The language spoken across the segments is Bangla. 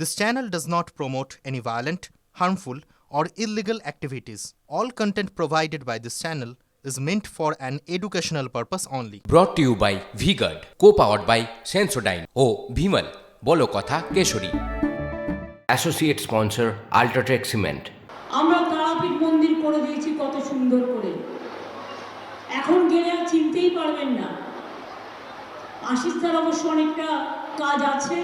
This channel does not promote any violent, harmful, or illegal activities. All content provided by this channel is meant for an educational purpose only. To you by V Guard co powered by Sensodyne ও ভিমল বলো কথা Kesari associate sponsor UltraTech cement আমরা তারাপীঠ মন্দির করে দিয়েছি কত সুন্দর করে এখন গেলে আর চিনতেই পারবেন না আশিসদার অবশ্য অনেকটা কাজ আছে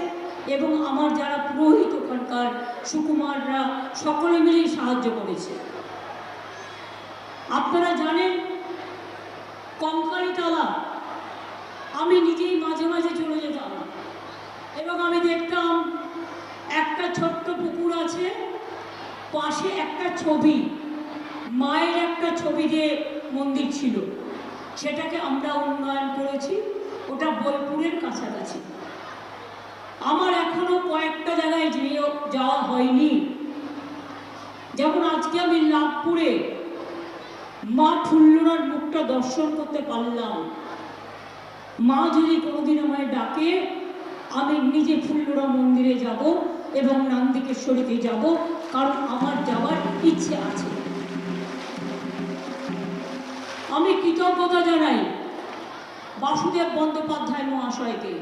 এবং আমার যারা পুরোহিত ওখানকার সুকুমাররা, সকলে মিলেই সাহায্য করেছে। আপনারা জানেন, কঙ্কালীতলা, আমি নিজেই মাঝে মাঝে চলে যেতাম। এবং আমি দেখতাম, একটা ছোট্ট পুকুর আছে, পাশে একটা ছবি, মায়ের একটা ছবি দিয়ে মন্দির ছিল। সেটাকে আমরা উন্নয়ন করেছি, ওটা বোলপুরের কাছাকাছি। আমার এখনও কয়েকটা জায়গায় যেও যাওয়া হয়নি। যেমন আজকে আমি লাভপুরে মা ঠুল্লুরার মুখটা দর্শন করতে পারলাম। মা যদি কোনোদিন আমায় ডাকে, আমি নিজে ফুল্লুরা মন্দিরে যাব এবং নান্দিকেশ্বরীতে যাব, কারণ আমার যাওয়ার ইচ্ছে আছে। আমি কৃতজ্ঞতা জানাই বাসুদেব বন্দ্যোপাধ্যায় মহাশয়কে।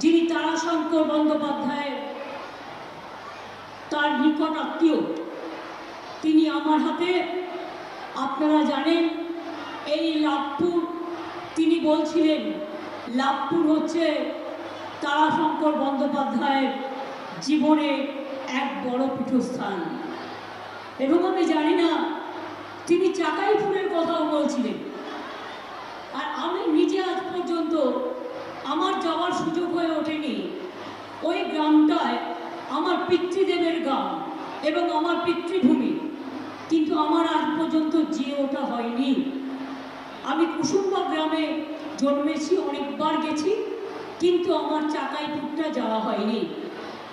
যিনি তারাশঙ্কর বন্দ্যোপাধ্যায়ের তার নিকট আত্মীয়, তিনি আমার হাতে, আপনারা জানেন, এই লাভপুর, তিনি বলছিলেন, লাভপুর হচ্ছে তারাশঙ্কর বন্দ্যোপাধ্যায়ের জীবনে এক বড় পীঠস্থান। এবং আমি জানি না, তিনি চাকাইপুরের কথাও বলছিলেন। আর আমি নিজে আজ পর্যন্ত আমার যাওয়ার সুযোগ হয়ে ওঠেনি। ওই গ্রামটায় আমার পিতৃদেবের গ্রাম এবং আমার পিতৃভূমি। কিন্তু আমার আজ পর্যন্ত যে ওটা হয়নি। আমি কুসুম্বা গ্রামে জন্মেছি, অনেকবার গেছি, কিন্তু আমার চাকাইপুরটা যাওয়া হয়নি।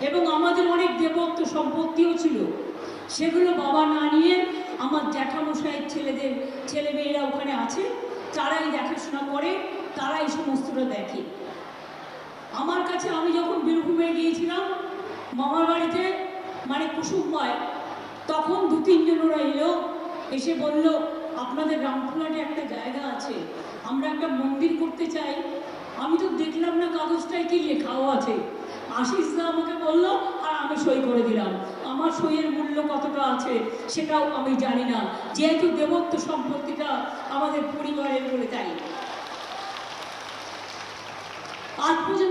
এবং আমাদের অনেক দেবত্ব সম্পত্তিও ছিল। সেগুলো বাবা না নিয়ে আমার জ্যাঠামশাইয়ের ছেলেদের, ছেলেমেয়েরা ওখানে আছে, তারাই দেখাশোনা করে, তারাই সমস্তটা দেখে। আমার কাছে আমি যখন বীরভূমে গিয়েছিলাম মামার বাড়িতে মানে কুসুম্বায় তখন দু তিনজন ওরা এলো, এসে বলল, আপনাদের রামপুরহাটে একটা জায়গা আছে, আমরা একটা মন্দির করতে চাই। আমি তো দেখলাম না কাগজটায় কি লেখাও আছে। আশিস দা আমাকে বলল, আর আমি সই করে দিলাম। আমার সইয়ের মূল্য কতটা আছে সেটাও আমি জানি না। যেহেতু দেবত্ব সম্পত্তিটা আমাদের পরিবারের বলে তাই। আজ পর্যন্ত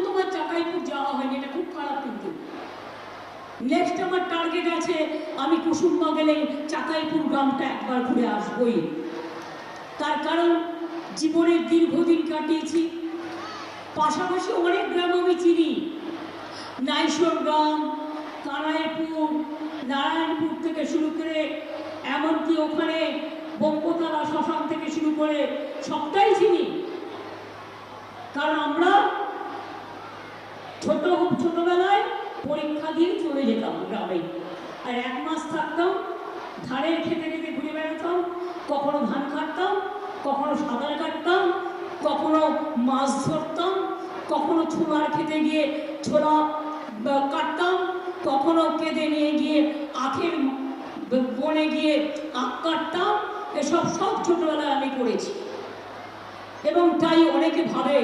আমার যাওয়া হয়নি, এটা খুব খারাপ কিন্তু। নেক্সট আমার টার্গেট আছে, আমি কুসুম্বা গেলে চাকাইপুর গ্রামটা একবার ঘুরে আসবই। তার কারণ জীবনের দীর্ঘদিন কাটিয়েছি। পাশাপাশি অনেক গ্রাম আমি চিনি। নাইশোর গ্রাম কানাইপুর নারায়ণপুর থেকে শুরু করে, এমনকি ওখানে বঙ্গতারা শ্মশান থেকে শুরু করে সবটাই চিনি। কারণ আমরা ছোট ছোটবেলায় পরীক্ষা দিয়ে চলে যেতাম গ্রামে। আর এক মাস থাকতাম, ধানের খেতে খেতে ঘুরে বেড়াতাম, কখনো ধান কাটতাম, কখনো সাঁতার কাটতাম, কখনো মাছ ধরতাম, কখনো ছোলার খেতে গিয়ে ছোলা কাটতাম, কখনো কেঁদে নিয়ে গিয়ে আখের বনে গিয়ে আখ কাটতাম, এসব সব ছোটবেলায় আমি করেছি। এবং তাই অনেকে ভাবে,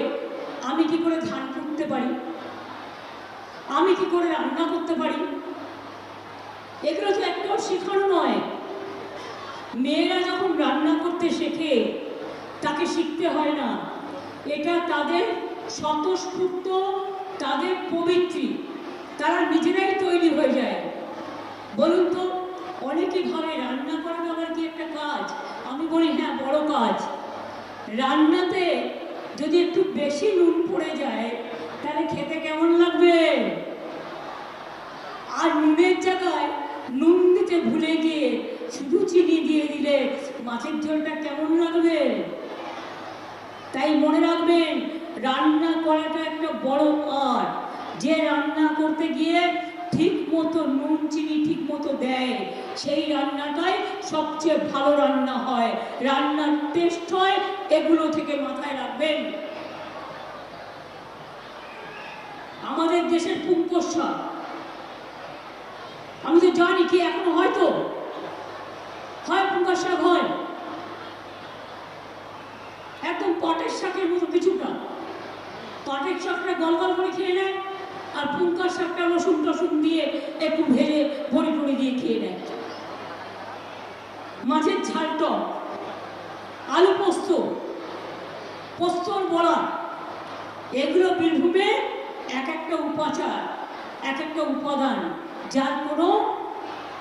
আমি কি করে ধান কুটতে পারি? আমি কি করে রান্না করতে পারি? এগুলো তো একটাও শেখানো নয়। মেয়েরা যখন রান্না করতে শেখে, তাকে শিখতে হয় না। এটা তাদের স্বতঃস্ফূর্ত, তাদের পবিত্রী। তারা নিজেরাই তৈরি হয়ে যায়। বলুন তো, অনেকে ভাবে রান্না করাটা আবার কি একটা কাজ? আমি বলি হ্যাঁ বড় কাজ। রান্নাতে যদি একটু বেশি নুন পড়ে যায় তাহলে খেতে কেমন লাগবে আর নুনের জায়গায় নুন দিতে ভুলে গিয়ে শুধু চিনি দিয়ে দিলে মাছের ঝোলটা কেমন লাগবে? তাই মনে রাখবেন, রান্না করাটা একটা বড় আর্ট যে রান্না করতে গিয়ে ঠিক মতো নুন, চিনি ঠিক মতো দেয়, সেই রান্নাটাই সবচেয়ে ভালো রান্না হয়। রান্নার টেস্ট হয়, এগুলো থেকে মাথায় রাখবেন। আমাদের দেশের পুঙ্কস্বর জানি কি এখনও হয়তো হয় পুঙ্গার শাক হয়। একদম পটের শাকের মতো কিছুটা পটের শাকটা গল গল করে খেয়ে নেয় আর পুঙ্কার শাকটা রসুন টসুন দিয়ে একটু ভেজে ভরি টড়ি দিয়ে খেয়ে নেয়। মাছের ঝাল টক। আলু পোস্ত। পোস্তর বড়া। এগুলো বীরভূমে এক একটা উপাচার, এক একটা উপাদান, যার কোনো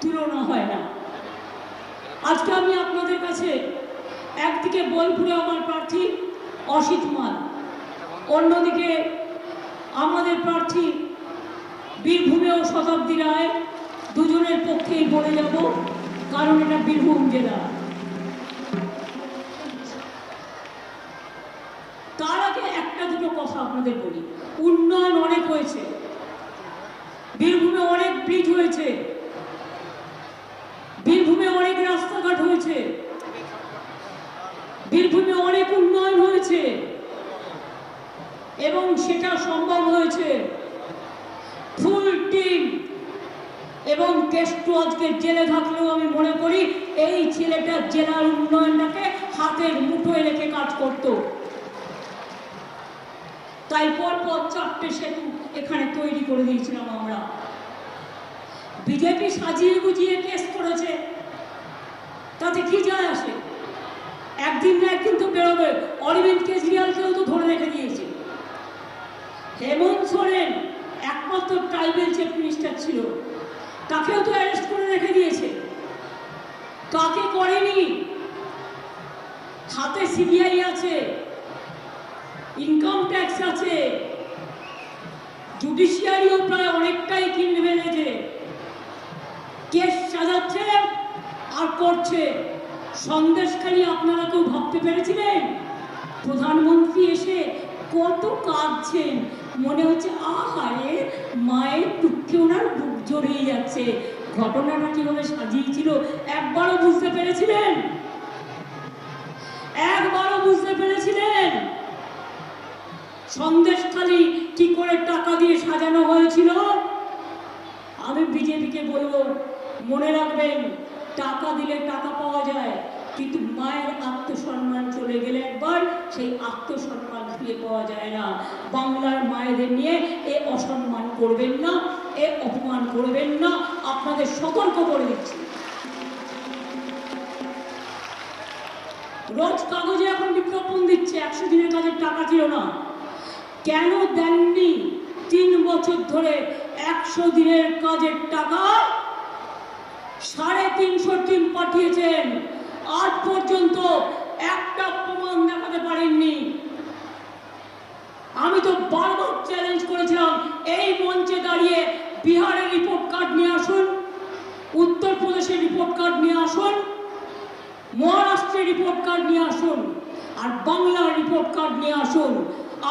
তুলনা হয় না। আজকে আমি আপনাদের কাছে একদিকে বোলপুরে আমার প্রার্থী অসিত মাল অন্যদিকে আমাদের প্রার্থী বীরভূমে ও শতাব্দী রায়, দুজনের পক্ষেই বলে যাব, কারণ এটা বীরভূম জেলা। তার আগে একটা দুটো কথা আপনাদের বলি। উন্নয়ন অনেক হয়েছে, বীরভূমে অনেক ব্রিজ হয়েছে অনেক রাস্তাঘাট হয়েছে। বীরভূমে অনেক উন্নয়ন হয়েছে। এবং সেটা সম্ভব হয়েছে। ফুল টিম এবং কেষ্ট আজকে জেলে থাকলেও আমি মনে করি, এই ছেলেটা জেলার উন্নয়নটাকে হাতের মুঠোয় রেখে কাজ করতো। তাই পর পর চারটে সেতু এখানে তৈরি করে দিয়েছিলাম আমরা। বিজেপি সাজিয়ে গুজিয়ে কেস করেছে। তাতে কি যায় আসে? একদিন না একদিন তো বেরোবে। অরবিন্দ কেজরিওয়ালকেও তো ধরে রেখে দিয়েছে। হেমন্ত সোরেন একমাত্র ট্রাইবেল চিফ মিনিস্টার ছিল। তাকেও তো অ্যারেস্ট করে রেখে দিয়েছে। কাকে করেনি। হাতে সিবিআই আছে। ইনকাম ট্যাক্স আছে। জুডিশিয়ারিও প্রায় অনেকটাই কিনে ফেলেছে কেস সাজাচ্ছে করছে সন্দেশখালী আপনারা কেউ ভাবতে পেরেছিলেন? প্রধানমন্ত্রী এসে কত কাঁদছেন। মনে হচ্ছে, আহারে, মায়ের দুঃখে ওনার বুক জড়িয়ে যাচ্ছে। ঘটনাটা কীভাবে সাজিয়েছিল, একবারও বুঝতে পেরেছিলেন? একবারও বুঝতে পেরেছিলেন? সন্দেশখালি কি করে টাকা দিয়ে সাজানো হয়েছিল? আমি বিজেপিকে বলব, মনে রাখবেন টাকা দিলে টাকা পাওয়া যায়, কিন্তু মায়ের আত্মসম্মান চলে গেলে একবার সেই আত্মসম্মান ফিরে পাওয়া যায় না। বাংলার মায়েদের নিয়ে এ অসম্মান করবেন না, এ অপমান করবেন না, আপনাদের সতর্ক করে দিচ্ছি। রোজ কাগজে এখন বিজ্ঞাপন দিচ্ছে, একশো দিনের কাজের টাকা ছিল না। কেন দেননি? তিন বছর ধরে একশো দিনের কাজের টাকা সাড়ে তিনশো টিম পাঠিয়েছেন। আজ পর্যন্ত একটা প্রমাণ দেখাতে পারেননি আমি তো বারবার চ্যালেঞ্জ করেছিলাম, এই মঞ্চে দাঁড়িয়ে বিহারের রিপোর্ট কার্ড নিয়ে আসুন, উত্তরপ্রদেশের রিপোর্ট কার্ড নিয়ে আসুন, মহারাষ্ট্রের রিপোর্ট কার্ড নিয়ে আসুন, আর বাংলার রিপোর্ট কার্ড নিয়ে আসুন।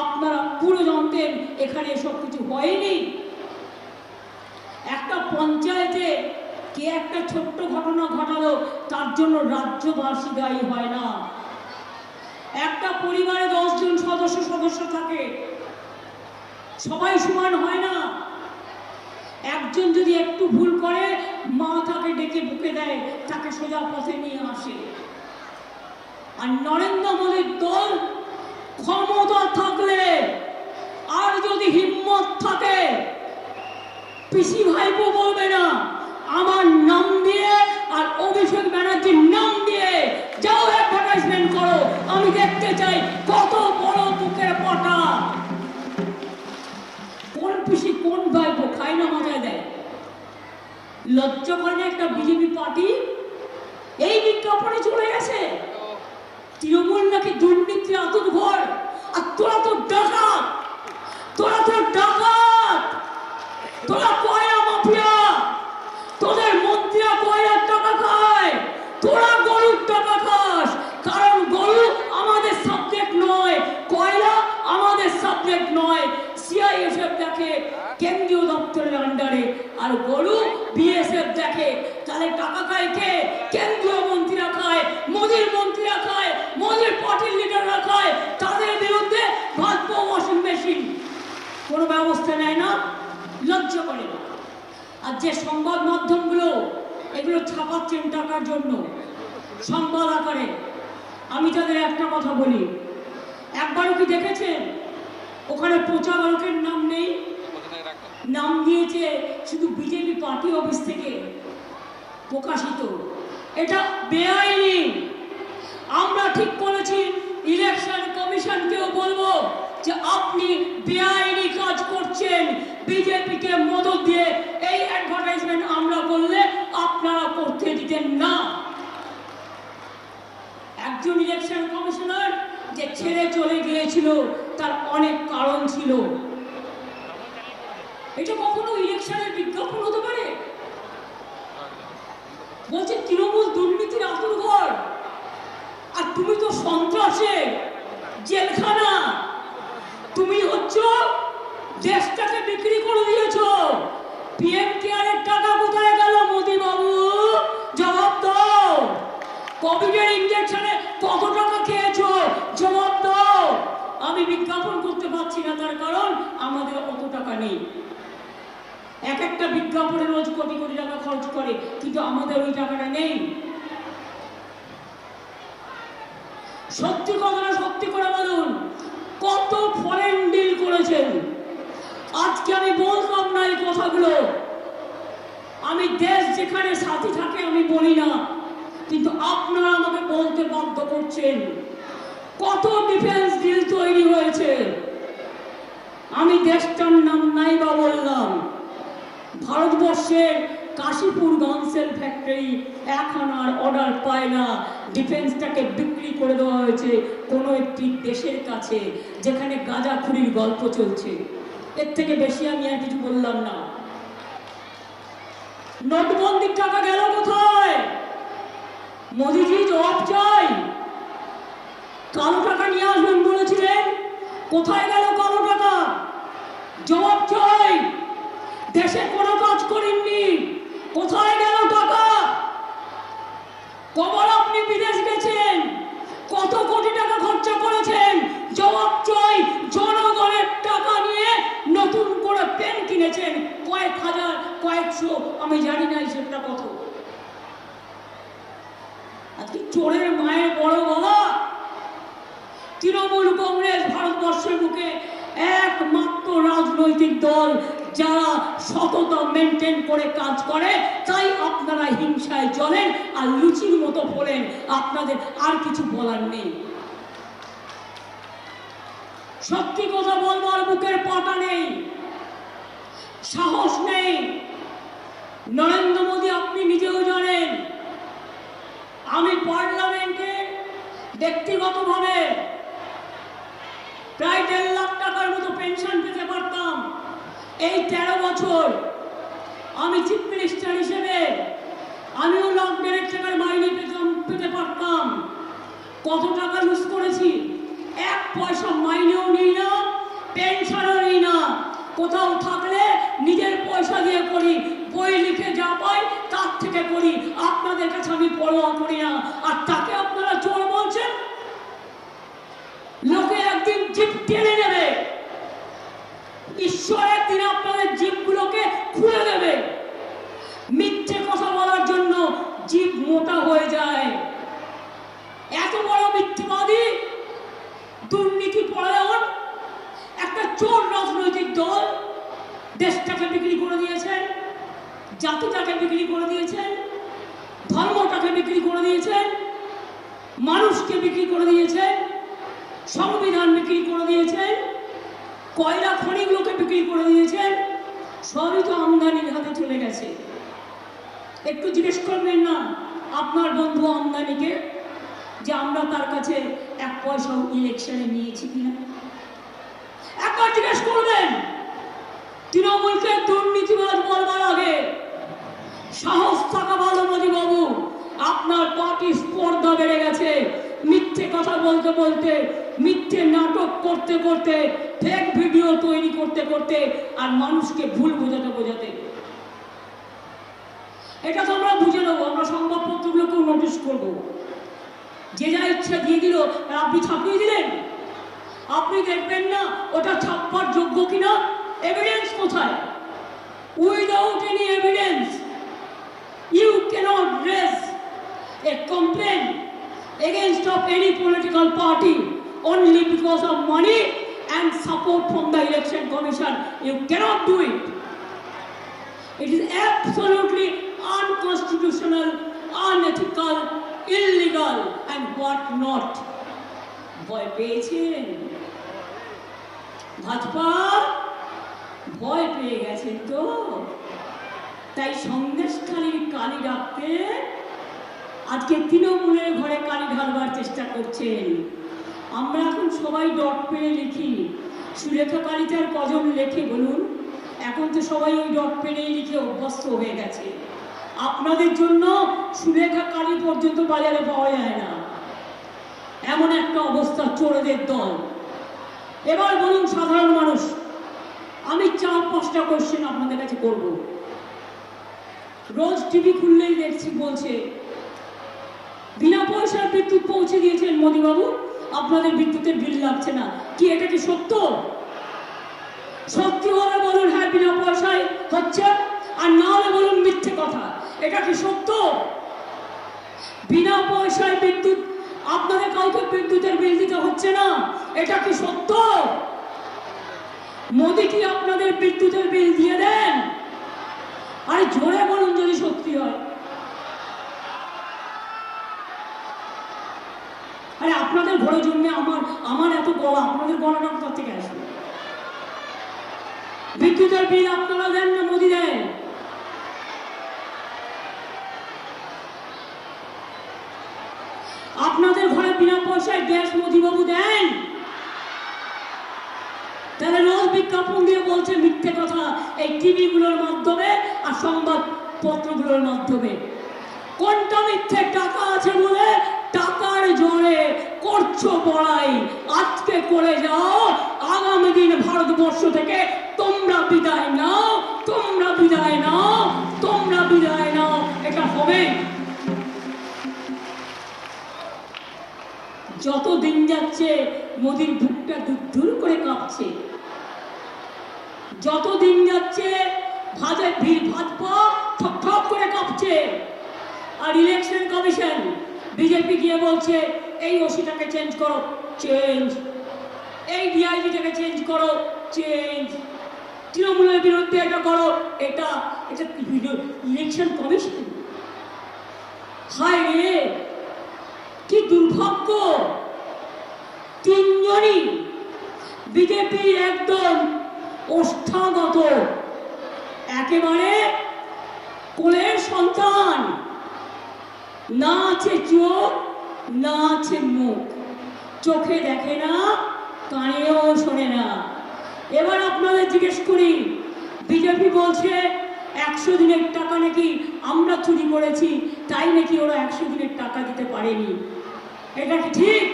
আপনারা পুরো জানতেন এখানে এসব কিছু হয়নি। একটা পঞ্চায়েতে কে একটা ছোট্ট ঘটনা ঘটালো, তার জন্য রাজ্যবাসী দায়ী হয় না। একটা পরিবারে দশজন সদস্য সদস্য থাকে, সবাই সমান হয় না। একজন যদি একটু ভুল করে, মা তাকে ডেকে বুকে দেয়, তাকে সোজা পথে নিয়ে আসে। আর নরেন্দ্র মোদীর দল ক্ষমতা থাকলে, আর যদি হিম্মত থাকে, পিসি ভাইপো বলবে না। আমার নাম দিয়ে আর অভিষেক ব্যানার্জির নাম দিয়ে যাও অ্যাডভার্টাইজমেন্ট করো। আমি দেখতে চাই কত বড় বুকের পটা। কোন পিসি কোন ভাইপো খায় না মজা দেয়। লজ্জা করে না একটা বিজেপি পার্টি? এই বিজ্ঞাপনে চলে গেছে। তৃণমূল নাকি দুর্নীতির আতুর ঘর আর তোরা তো ডাকাত। তোরা তো ডাকাত। তোরা কয়লা মাফিয়া তোদের মন্ত্রীরা কয়লার টাকা খায় তোরা গরুর টাকা খাস কারণ গরু আমাদের সাবজেক্ট নয় কয়লা আমাদের সাবজেক্ট নয় সিআইএসএফ দেখে কেন্দ্রীয় দপ্তরের আন্ডারে আর গরু বিএসএফ দেখে তাহলে টাকা খায় কে কেন্দ্রীয় মন্ত্রীরা খায় মোদির মন্ত্রীরা খায় মোদির পার্টির লিডাররা খায় তাদের বিরুদ্ধে ভাজপা ওয়াশিং মেশিন কোনো ব্যবস্থা নেয় না লজ্জা করে না আর যে সংবাদ মাধ্যমগুলো এগুলো ছাপাচ্ছেন টাকার জন্য সংবাদ আকারে আমি তাদের একটা কথা বলি। একবারও কি দেখেছেন? ওখানে প্রচারকের নাম নেই? নাম দিয়েছে শুধু বিজেপি পার্টি অফিস থেকে প্রকাশিত। এটা বেআইনি। আমরা ঠিক করেছি ইলেকশন কমিশনকেও বলব যে আপনি বেআইনি কাজ করছেন। বিজেপিকে মদত দিয়ে এই অ্যাডভার্টাইজমেন্ট আমরা করলে আপনারা করতে দিতেন না। একজন ইলেকশন কমিশনার যে ছেড়ে চলে গিয়েছিল, তার অনেক কারণ ছিল। এটা কখনো ইলেকশনের বিজ্ঞাপন হতে পারে? বলছে, তৃণমূল দুর্নীতির আতুর আর তুমি তো সন্ত্রাসের জেলখানা। তুমি হচ্ছ দেশটাকে বিক্রি করে দিয়েছ। পিএম কেয়ারের টাকা কোথায় গেল মোদি বাবু কোভিডের ইঞ্জেকশনে কত টাকা খেয়েছো? জবাব দাও। আমি বিজ্ঞাপন করতে পারছি না, তার কারণ আমাদের অত টাকা নেই। এক একটা বিজ্ঞাপনে রোজ কোটি কোটি টাকা খরচ করে, কিন্তু আমাদের ওই টাকাটা নেই। সত্যি কথাটা সত্যি করে বলুন, কত ফরেন ডিল করেছেন? আজকে আমি বলতাম না এই কথাগুলো। আমি দেশ যেখানে সাথী থাকে আমি বলি না। কিন্তু আপনারা আমাকে বলতে বাধ্য করছেন। কত ডিফেন্স ডিল তৈরি হয়েছে। আমি দেশটার নাম নাই বা বললাম। ভারতবর্ষের কাশীপুর গানসেল ফ্যাক্টরি এখন আর অর্ডার পায় না। ডিফেন্সটাকে বিক্রি করে দেওয়া হয়েছে কোনো একটি দেশের কাছে, যেখানে গাঁজাখুরির গল্প চলছে। এর থেকে বেশি আমি আর কিছু বললাম না। নোটবন্দির টাকা গেল কোথায়? মোদিজি জবাব চাই। কালো টাকা নিয়ে আসবেন বলেছিলেন। কোথায় গেল কালো টাকা জবাব চাই। দেশে কোনো কাজ করেননি। কোথায় গেল টাকা? কবার আপনি বিদেশ গেছেন। কত কোটি টাকা খরচা করেছেন? জবাব চাই। জনগণের টাকা নিয়ে নতুন করে পেন কিনেছেন। কয়েক হাজার, কয়েকশো, আমি জানি না সেটা কত। আজকে চোরের মায়ের বড় গলা। তৃণমূল কংগ্রেস ভারতবর্ষের বুকে একমাত্র রাজনৈতিক দল যারা সততা মেনটেন করে কাজ করে, তাই আপনারা হিংসায় চলেন আর লুচির মতো পড়েন আপনাদের আর কিছু বলার নেই। সত্যি কথা বলবার বুকের পাটা নেই। সাহস নেই। নরেন্দ্র মোদী আপনি নিজেও জানেন আমি পার্লামেন্টে ব্যক্তিগতভাবে প্রায় দেড় লাখ টাকার মতো পেনশন পেতে পারতাম। এই তেরো বছর আমি চিফ মিনিস্টার হিসেবে আমিও লাখ দেড়েক টাকার মাইনে পেতাম, পেতে পারতাম। কত টাকা লুজ করেছি? এক পয়সা মাইনেও নিই না, পেনশনও নিই না। কোথাও থাকলে নিজের পয়সা দিয়ে করি বই লিখে যা পাই, তার থেকে করি। আপনাদের কাছে আমি পরোয়া করি না। আর তাকে আপনারা চোর বলছেন? লোকে একদিন জিপ টেনে নেবে। ঈশ্বর একদিন আপনাদের জিপগুলোকে খুলে দেবে। মিথ্যে কথা বলার জন্য জিপ মোটা হয়ে যায়। এত বড় মিথ্যেবাদী, দুর্নীতি পরায়ণ, একটা চোর রাজনৈতিক দল দেশটাকে বিক্রি করে দিয়েছেন জাতিটাকে বিক্রি করে দিয়েছেন ধর্মটাকে বিক্রি করে দিয়েছেন মানুষকে বিক্রি করে দিয়েছেন সংবিধান বিক্রি করে দিয়েছেন কয়লা খনিগুলোকে বিক্রি করে দিয়েছেন সবই তো আমদানির হাতে চলে গেছে। একটু জিজ্ঞেস করবেন না, আপনার বন্ধু আমদানিকে, যে আমরা তার কাছে এক পয়সাও ইলেকশনে নিয়েছি কিনা? একবার জিজ্ঞেস করবেন, তৃণমূলকে দুর্নীতিবাদ বলবার সাহস থাকা ভালো বাবু আপনার পার্টি স্পর্ধা বেড়ে গেছে। মিথ্যে কথা বলতে বলতে, মিথ্যে নাটক করতে করতে ফেক ভিডিও তৈরি করতে করতে আর মানুষকে ভুল বোঝাতে বোঝাতে। এটা তো আমরা বুঝে নেব, আমরা সংবাদপত্রগুলোকেও নোটিশ করব। যে যা ইচ্ছা দিয়ে দিল আপনি ছাপিয়ে দিলেন। আপনি দেখবেন না, ওটা ছাপ্পার যোগ্য কিনা? এভিডেন্স কোথায়? Without any evidence cannot raise a complaint against of any political party only because of money and support from the election commission. You cannot do it. It is absolutely unconstitutional, unethical, illegal and what not. Boy, Beijing, Bhajpa boy, Beijing গেছেন তাই সন্দেশখালীর কালি ডাকতে আজকে তৃণমূলের ঘরে কালি ঢালবার চেষ্টা করছেন। আমরা এখন সবাই ডট পেনে লিখি। সুলেখা কালিতার কজন লেখে বলুন? এখন তো সবাই ওই ডট পেনেই লিখে অভ্যস্ত হয়ে গেছে। আপনাদের জন্য সুলেখা কালী পর্যন্ত বাজারে পাওয়া যায় না। এমন একটা অবস্থা চোরেদের দল। এবার বলুন সাধারণ মানুষ, আমি চার পাঁচটা কোশ্চেন আপনাদের কাছে করব। রোজ টিভি খুললেই দেখছি বলছে, বিনা পয়সার বিদ্যুৎ পৌঁছে দিয়েছেন মোদীবাবু আপনাদের বিদ্যুতের বিল লাগছে না। কি, এটা কি সত্য? সত্যি হলে বলুন হ্যাঁ বিনা পয়সায় হচ্ছে, আর না হলে বলুন মিথ্যে কথা। এটা কি সত্য? বিনা পয়সায় বিদ্যুৎ, আপনাদের কাউকে বিদ্যুতের বিল দিতে হচ্ছে না। এটা কি সত্য? মোদি কি আপনাদের বিদ্যুতের বিল দিয়ে দেন। আরে জোরে বলুন যদি সত্যি হয়। আরে আপনাদের ঘরে জন্মে আমার আমার এত গলা, আপনাদের গলাটা কোথা থেকে আসবে? বিদ্যুতের বিল আপনারা দেন না মোদি দেন আপনাদের ঘরে বিনা পয়সায় গ্যাস মোদিবাবু দেন? তাহলে বিজ্ঞাপন দিয়ে বলছে মিথ্যে কথা। এই টিভিগুলোর মাধ্যমে আর সংবাদ পত্রগুলোর মাধ্যমে। কোনটা মিথ্যে, টাকা আছে বলে? টাকার জোরে করছ বড়াই। আজকে করে যাও, আগামী দিন ভারতবর্ষ থেকে তোমরা বিদায় নাও, তোমরা বিদায় নাও, তোমরা বিদায় নাও। এটা হবে। যত দিন যাচ্ছে, মোদির বুকটা দুধুর করে কাঁপছে। যত দিন যাচ্ছে, ভাজে ভাজপা ঠক ঠক করে কাঁপছে। আর ইলেকশন কমিশন বিজেপি গিয়ে বলছে, এই ওসিটাকে চেঞ্জ করো চেঞ্জ এই ডিআইজিটাকে চেঞ্জ করো চেঞ্জ তৃণমূলের বিরুদ্ধে এটা করো, এটা এটা ইলেকশন কমিশন হায় রে, কি দুর্ভাগ্য। তিনজনই বিজেপির একদম ওষ্ঠাগত। একেবারে কোলের সন্তান। না আছে চোখ, না আছে মুখ। চোখে দেখে না, কানেও শোনে না। এবার আপনাদের জিজ্ঞেস করি, বিজেপি বলছে একশো দিনের টাকা নাকি আমরা চুরি করেছি, তাই নাকি ওরা একশো দিনের টাকা দিতে পারেনি? এটা কি ঠিক?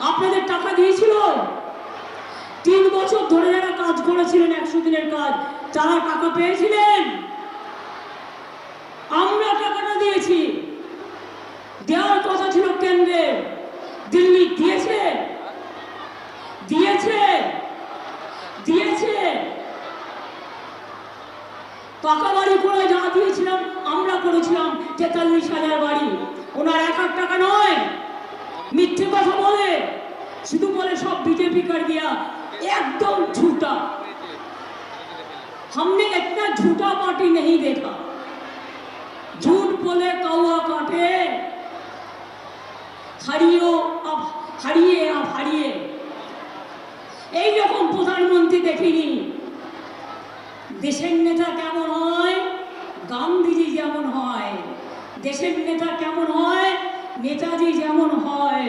আপনাদের টাকা দিয়েছিল? তিন বছর ধরে যারা কাজ করেছিলেন, একশো দিনের কাজ, তারা টাকা পেয়েছিলেন? আমরা টাকাটা দিয়েছি। দেওয়ার কথা ছিল কেন্দ্রে। দিল্লি দিয়েছে। দিয়েছে। দিয়েছে। পাকা বাড়ি করে যা দিয়েছিলাম, আমরা করেছিলাম তেতাল্লিশ হাজার বাড়ি। ওনার এক এক টাকা নয়। মিথ্যে কথা বলে। শুধু বলে সব বিজেপি কার দিয়া एकदम झूठा हमने इतना झूठा पार्टी नहीं देखा झूठ बोले कौआ काटे হারিয়েও আপ হারিয়ে আপ হারিয়ে এই রকম প্রধানমন্ত্রী দেখিনি দেশের নেতা কেমন হয় গান্ধীজি যেমন হয় দেশের নেতা কেমন হয় নেতাজি যেমন হয়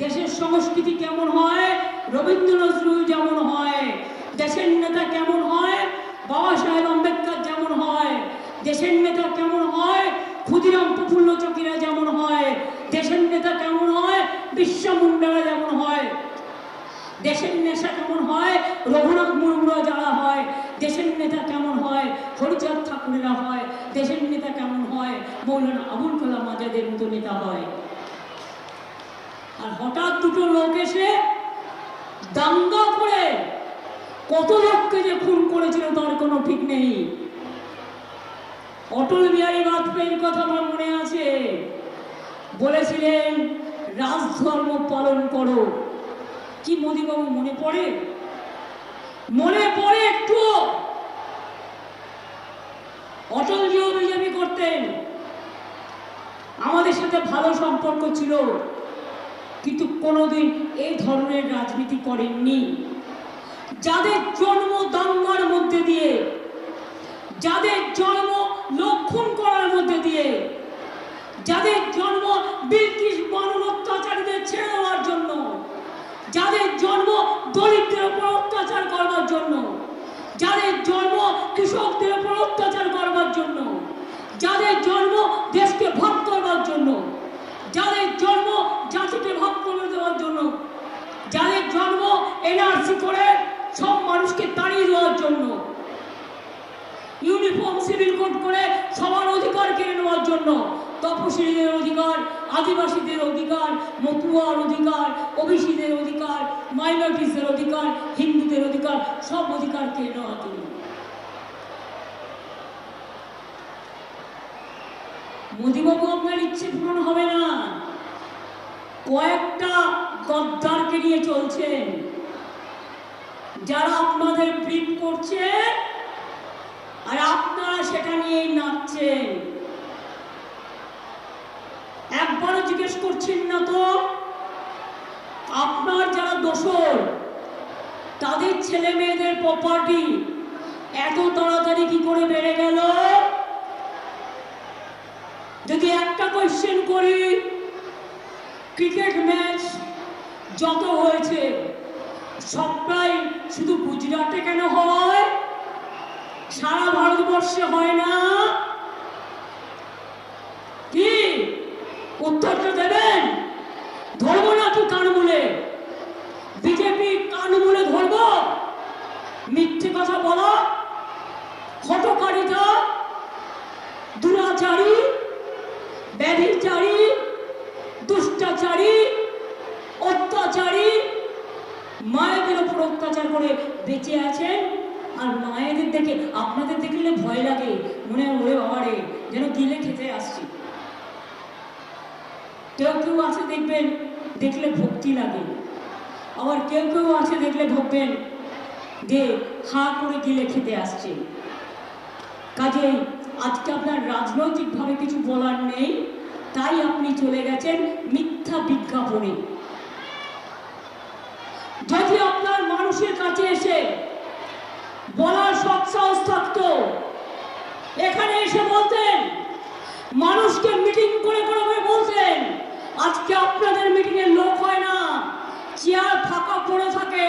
দেশের সংস্কৃতি কেমন হয় রবীন্দ্র নজরুল যেমন হয়, দেশের নেতা কেমন হয়, বাবা সাহেব আম্বেদকর যেমন হয়, দেশের নেতা কেমন হয়, ক্ষুদিরাম প্রফুল্ল চকিরা যেমন হয়, দেশের নেতা কেমন হয়, বিশ্বা মুন্ডারা যেমন হয়, দেশের নেশা কেমন হয়, রঘুনাথ মুর্মুরা যারা হয়, দেশের নেতা কেমন হয়, হরিচাঁদ ঠাকুরেরা হয়, দেশের নেতা কেমন হয়, মৌলানা আবুল কালাম আজাদের মতো নেতা হয়। আর হঠাৎ দুটো লোক এসে দাঙ্গা করে কত লোককে যে খুন করেছিল তার কোনো ঠিক নেই। অটল বিহারী বাজপেয়ীর কথা আমার মনে আছে। বলেছিলেন রাজধর্ম পালন করো। কি মোদিবাবু মনে পড়ে? মনে পড়ে একটু অটলজিও বিজেপি করতেন। আমাদের সাথে ভালো সম্পর্ক ছিল। কিন্তু কোনোদিন এই ধরনের রাজনীতি করেননি। যাদের জন্ম দাঙ্গার মধ্যে দিয়ে, যাদের জন্ম লক্ষণ করার মধ্যে দিয়ে, যাদের জন্ম ব্রিটিশ বানর অত্যাচারীদের ছেড়ে দেওয়ার জন্য, যাদের জন্ম দরিদ্রের উপর অত্যাচার করবার জন্য, যাদের জন্ম কৃষকদের উপর অত্যাচার করবার জন্য, যাদের জন্ম দেশকে ভাগ করবার জন্য, যাদের জন্ম জাতিকে ভাগ করে দেওয়ার জন্য, যাদের জন্ম এনআরসি করে, সব মানুষকে তাড়িয়ে দেওয়ার জন্য ইউনিফর্ম সিভিল কোড করে সবার অধিকার কেড়ে নেওয়ার জন্য, তপশিলীদের অধিকার, আদিবাসীদের অধিকার, মতুয়ার অধিকার, ওবিসিদের অধিকার মাইনরিটিসের অধিকার, হিন্দুদের অধিকার, সব অধিকার কেড়ে নেওয়ার জন্য মোদিবাবু, আপনার ইচ্ছে পূরণ হবে না। কয়েকটা গদ্দারকে নিয়ে চলছেন। যারা আপনাদের প্রিন্ট করছে আর আপনারা সেটা নিয়েই নাচছেন। একবারও জিজ্ঞেস করছেন না তো, আপনার যারা দোষর, তাদের ছেলে মেয়েদের প্রপার্টি এত তাড়াতাড়ি কি করে বেড়ে গেল? যদি একটা কোয়েশ্চেন করি ক্রিকেট ম্যাচ যত হয়েছে সবটাই শুধু গুজরাটে কেন হয়? সারা ভারতবর্ষে হয় না। কি? উত্তরটা দেবেন। ধরবো না তো কানমূলে বিজেপি কানমূলে ধরবো মিথ্যে কথা বলা হটকারিতা দুরাচারী ব্যাধিচারী দুষ্টাচারী অত্যাচারী মায়েদের ওপর অত্যাচার করে বেঁচে আছেন আর মায়েদের দেখে আপনাদের দেখলে ভয় লাগে মনে হয় ওরে বাবারে যেন গিলে খেতে আসছি কেউ কেউ আছে দেখবেন দেখলে ভক্তি লাগে আবার কেউ কেউ আছে দেখলে ভাববেন যে হা করে গিলে খেতে আসছে। কাজেই আজকে আপনার রাজনৈতিকভাবে কিছু বলার নেই, তাই আপনি চলে গেছেন মিথ্যা বিজ্ঞাপনে। যদি আপনার মানুষের কাছে এসে বলার সৎ সাহস থাকতো, এখানে এসে বলতেন, মানুষকে মিটিং করে করে করে বলতেন, আজকে আপনাদের মিটিং এ লোক হয় না, চেয়ার ফাঁকা পড়ে থাকে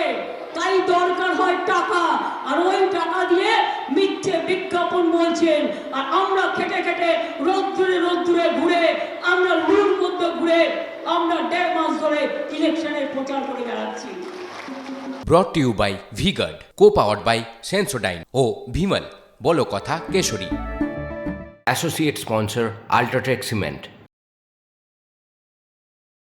তাই দরকার হয় টাকা। আর ওই টাকা দিয়ে মিথ্যে বিজ্ঞাপন বলছেন। আর আমরা খেটে খেটে রোদ্দুরে রোদ্দুরে ঘুরে আমরা লুর মধ্যে ঘুরে আমরা দেড় মাস ধরে ইলেকশনের প্রচার করে বেড়াচ্ছি। Brought to you by V Guard co powered by Sensodyne ও ভিমল বলো কথা Kesari. Associate sponsor UltraTech cement